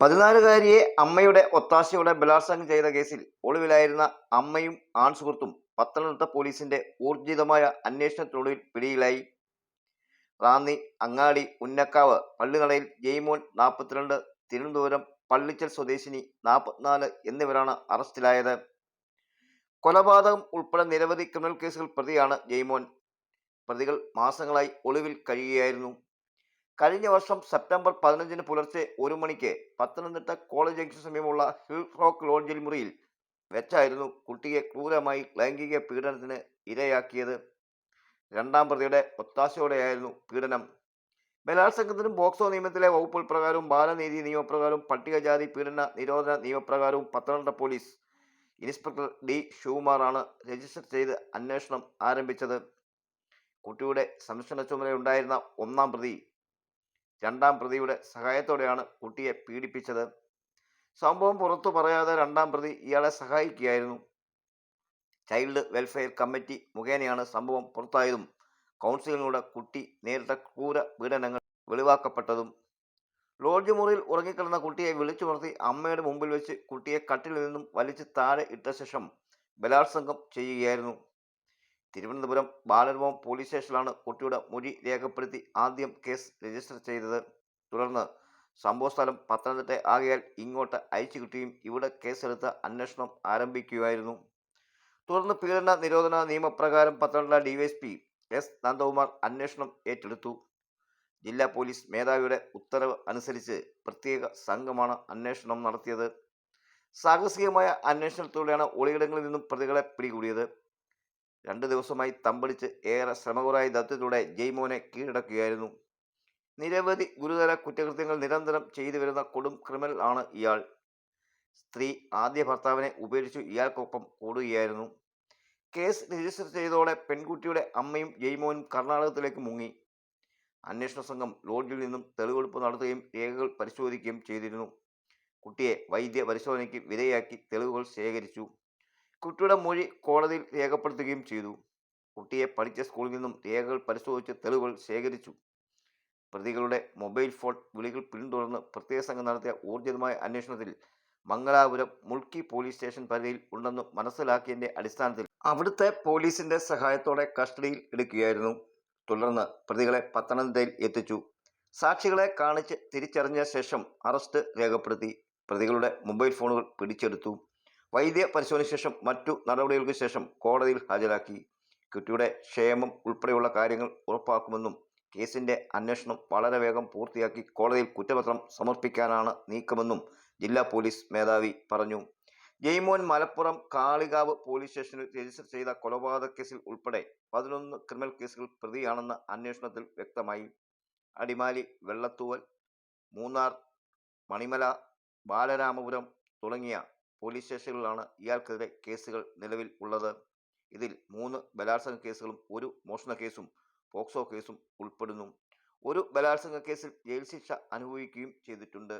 പതിനാലുകാരിയെ അമ്മയുടെ ഒത്താശയോടെ ബലാത്സംഗം ചെയ്ത കേസിൽ ഒളിവിലായിരുന്ന അമ്മയും ആൺ സുഹൃത്തും പത്തനംതിട്ട പോലീസിന്റെ ഊർജിതമായ അന്വേഷണത്തിനൊടുവിൽ പിടിയിലായി. റാന്നി അങ്ങാടി ഉന്നക്കാവ് പള്ളിനടയിൽ ജെയ്മോൻ നാൽപ്പത്തിരണ്ട് തിരുവനന്തപുരം പള്ളിച്ചൽ സ്വദേശിനി നാൽപ്പത്തിനാല് എന്നിവരാണ് അറസ്റ്റിലായത്. കൊലപാതകം ഉൾപ്പെടെ നിരവധി ക്രിമിനൽ കേസുകൾ പ്രതിയാണ് ജെയ്മോൻ. പ്രതികൾ മാസങ്ങളായി ഒളിവിൽ കഴിയുകയായിരുന്നു. കഴിഞ്ഞ വർഷം സെപ്റ്റംബർ പതിനഞ്ചിന് പുലർച്ചെ ഒരു മണിക്ക് പത്തനംതിട്ട കോളേജ് ജംഗ്ഷൻ സമീപമുള്ള ഹിൽ റോക്ക് ലോഡ്ജിൽ മുറിയിൽ വെച്ചായിരുന്നു കുട്ടിയെ ക്രൂരമായി ലൈംഗിക പീഡനത്തിന് ഇരയാക്കിയത്. രണ്ടാം പ്രതിയുടെ ഒത്താശയോടെയായിരുന്നു പീഡനം. ബലാത്സംഗത്തിനും ബോക്സോ നിയമത്തിലെ വകുപ്പ് പ്രകാരവും ബാലനീതി നിയമപ്രകാരവും പട്ടികജാതി പീഡന നിരോധന നിയമപ്രകാരവും പത്തനംതിട്ട പോലീസ് ഇൻസ്പെക്ടർ ഡി ശിവകുമാറാണ് രജിസ്റ്റർ ചെയ്ത് അന്വേഷണം ആരംഭിച്ചത്. കുട്ടിയുടെ സംരക്ഷണ ചുമതലയുണ്ടായിരുന്ന ഒന്നാം പ്രതി രണ്ടാം പ്രതിയുടെ സഹായത്തോടെയാണ് കുട്ടിയെ പീഡിപ്പിച്ചത്. സംഭവം പുറത്തു പറയാതെ രണ്ടാം പ്രതി ഇയാളെ സഹായിക്കുകയായിരുന്നു. ചൈൽഡ് വെൽഫെയർ കമ്മിറ്റി മുഖേനയാണ് സംഭവം പുറത്തായതും കൗൺസിലിലൂടെ കുട്ടി നേരിട്ട ക്രൂര പീഡനങ്ങൾ വെളിവാക്കപ്പെട്ടതും. ലോഡ്ജ് മുറിയിൽ ഉറങ്ങിക്കിടന്ന കുട്ടിയെ വിളിച്ചുണർത്തി അമ്മയുടെ മുമ്പിൽ വെച്ച് കുട്ടിയെ കട്ടിൽ നിന്നും വലിച്ച് താഴെ ഇട്ട ശേഷം ബലാത്സംഗം ചെയ്യുകയായിരുന്നു. തിരുവനന്തപുരം ബാലരമം പോലീസ് സ്റ്റേഷനിലാണ് കുട്ടിയുടെ മൊഴി രേഖപ്പെടുത്തി ആദ്യം കേസ് രജിസ്റ്റർ ചെയ്തത്. തുടർന്ന് സംഭവസ്ഥലം പത്തനംതിട്ട ആകയാൽ ഇങ്ങോട്ട് അയച്ചു കിട്ടുകയും ഇവിടെ കേസെടുത്ത് അന്വേഷണം ആരംഭിക്കുകയായിരുന്നു. തുടർന്ന് പീഡന നിരോധന നിയമപ്രകാരം പത്തനംതിട്ട ഡിവൈഎസ്പി എസ് നന്ദകുമാർ അന്വേഷണം ഏറ്റെടുത്തു. ജില്ലാ പോലീസ് മേധാവിയുടെ ഉത്തരവ് അനുസരിച്ച് പ്രത്യേക സംഘമാണ് അന്വേഷണം നടത്തിയത്. സാഹസികമായ അന്വേഷണത്തിലൂടെയാണ് ഒളിയിടങ്ങളിൽ നിന്നും പ്രതികളെ പിടികൂടിയത്. രണ്ട് ദിവസമായി തമ്പടിച്ച് ഏറെ ശ്രമകരായ ദൗത്യത്തിലൂടെ ജയ്മോനെ കീഴടക്കുകയായിരുന്നു. നിരവധി ഗുരുതര കുറ്റകൃത്യങ്ങൾ നിരന്തരം ചെയ്തു വരുന്ന കൊടും ക്രിമിനൽ ആണ് ഇയാൾ. സ്ത്രീ ആദ്യ ഭർത്താവിനെ ഉപേക്ഷിച്ചു ഇയാൾക്കൊപ്പം കൂടുകയായിരുന്നു. കേസ് രജിസ്റ്റർ ചെയ്തതോടെ പെൺകുട്ടിയുടെ അമ്മയും ജയ്മോനും കർണാടകത്തിലേക്ക് മുങ്ങി. അന്വേഷണ സംഘം ലോഡ്ജിൽ നിന്നും തെളിവെടുപ്പ് നടത്തുകയും രേഖകൾ പരിശോധിക്കുകയും ചെയ്തിരുന്നു. കുട്ടിയെ വൈദ്യ പരിശോധനയ്ക്ക് വിധേയാക്കി തെളിവുകൾ ശേഖരിച്ചു. കുട്ടിയുടെ മൊഴി കോടതിയിൽ രേഖപ്പെടുത്തുകയും ചെയ്തു. കുട്ടിയെ പഠിച്ച സ്കൂളിൽ നിന്നും രേഖകൾ പരിശോധിച്ച് തെളിവുകൾ ശേഖരിച്ചു. പ്രതികളുടെ മൊബൈൽ ഫോൺ വിളികൾ പിന്തുടർന്ന് പ്രത്യേക സംഘം നടത്തിയ ഊർജിതമായ അന്വേഷണത്തിൽ മംഗലാപുരം മുൾക്കി പോലീസ് സ്റ്റേഷൻ പരിധിയിൽ ഉണ്ടെന്ന് മനസ്സിലാക്കിയതിന്റെ അടിസ്ഥാനത്തിൽ അവിടുത്തെ പോലീസിന്റെ സഹായത്തോടെ കസ്റ്റഡിയിൽ എടുക്കുകയായിരുന്നു. തുടർന്ന് പ്രതികളെ പത്തനംതിട്ടയിൽ എത്തിച്ചു. സാക്ഷികളെ കാണിച്ച് തിരിച്ചറിഞ്ഞ ശേഷം അറസ്റ്റ് രേഖപ്പെടുത്തി. പ്രതികളുടെ മൊബൈൽ ഫോണുകൾ പിടിച്ചെടുത്തു. വൈദ്യ പരിശോധനയ്ക്ക് ശേഷം മറ്റു നടപടികൾക്ക് ശേഷം കോടതിയിൽ ഹാജരാക്കി. കുട്ടിയുടെ ക്ഷേമം ഉൾപ്പെടെയുള്ള കാര്യങ്ങൾ ഉറപ്പാക്കുമെന്നും കേസിന്റെ അന്വേഷണം വളരെ വേഗം പൂർത്തിയാക്കി കോടതിയിൽ കുറ്റപത്രം സമർപ്പിക്കാനാണ് നീക്കമെന്നും ജില്ലാ പോലീസ് മേധാവി പറഞ്ഞു. ജയ്മോൻ മലപ്പുറം കാളികാവ് പോലീസ് സ്റ്റേഷനിൽ രജിസ്റ്റർ ചെയ്ത കൊലപാതക കേസിൽ ഉൾപ്പെടെ പതിനൊന്ന് ക്രിമിനൽ കേസുകൾ പ്രതിയാണെന്ന് അന്വേഷണത്തിൽ വ്യക്തമായി. അടിമാലി വെള്ളത്തൂവൽ മൂന്നാർ മണിമല ബാലരാമപുരം തുടങ്ങിയ പോലീസ് സ്റ്റേഷനുകളിലാണ് ഇയാൾക്കെതിരെ കേസുകൾ നിലവിൽ ഉള്ളത്. ഇതിൽ മൂന്ന് ബലാത്സംഗ കേസുകളും ഒരു മോഷണ കേസും പോക്സോ കേസും ഉൾപ്പെടുന്നു. ഒരു ബലാത്സംഗ കേസിൽ ജയിൽ ശിക്ഷ അനുഭവിക്കുകയും ചെയ്തിട്ടുണ്ട്.